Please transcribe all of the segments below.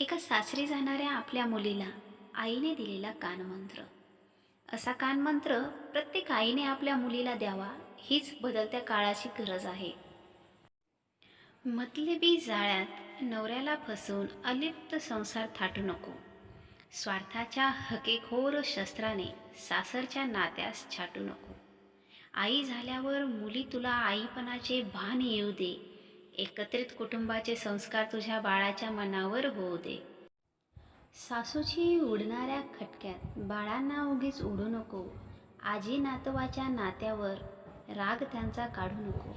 एका सासरी जाणाऱ्या आपल्या मुलीला आईने दिलेला कानमंत्र. असा कानमंत्र प्रत्येक आईने आपल्या मुलीला द्यावा हीच बदलत्या काळाची गरज आहे. मतलबी जाळ्यात नवऱ्याला फसवून अलिप्त संसार थाटू नको. स्वार्थाच्या हकेखोर शस्त्राने सासरच्या नात्यास छाटू नको. आई झाल्यावर मुली तुला आईपणाचे भान येऊ दे एकत्रित कुटुंबाचे संस्कार तुझ्या बाळाच्या मनावर होऊ दे. सासूची उडणाऱ्या खटक्यात बाळांना उगीच उडू नको. आजी नातवाच्या नात्यावर राग त्यांचा काढू नको.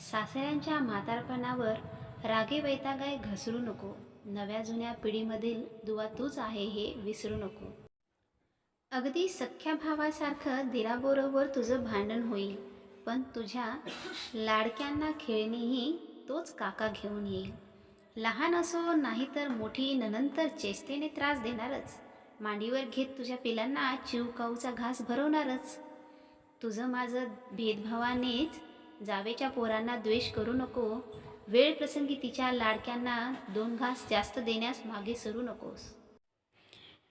सासऱ्यांच्या म्हातारपणावर रागे वैतागाय घसरू नको. नव्या जुन्या पिढीमधील दुवा तूच आहे हे विसरू नको. अगदी सख्या भावासारखं दिराबरोबर तुझं भांडण होईल. पण तुझ्या लाडक्यांना खेळणीही तोच काका घेऊन येईल. लहान असो नाही तर मोठी नंतर चेष्टेने त्रास देणारच. मांडीवर घेत तुझ्या पिलांना चिवकाऊचा घास भरवणारच. तुझं माझं भेदभावानेच जावेच्या पोरांना द्वेष करू नको. वेळ प्रसंगी तिच्या लाडक्यांना दोन घास जास्त देण्यास मागे सरू नकोस.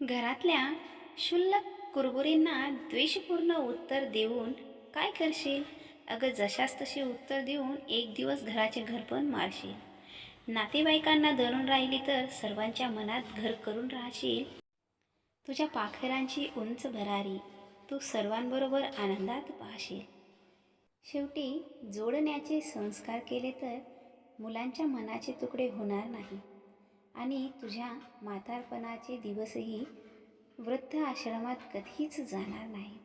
घरातल्या क्षुल्लक कुरबुरींना द्वेषपूर्ण उत्तर देऊन काय करशील? अगं जशास तशी उत्तर देऊन एक दिवस घराचे घर पण मारशील. नातेवाईकांना धरून राहिली तर सर्वांच्या मनात घर करून राहशील. तुझ्या पाखरांची उंच भरारी तू सर्वांबरोबर आनंदात पाहशील. शेवटी जोडण्याचे संस्कार केले तर मुलांच्या मनाचे तुकडे होणार नाही आणि तुझ्या म्हातारपणाचे दिवसही वृद्ध आश्रमात कधीच जाणार नाहीत.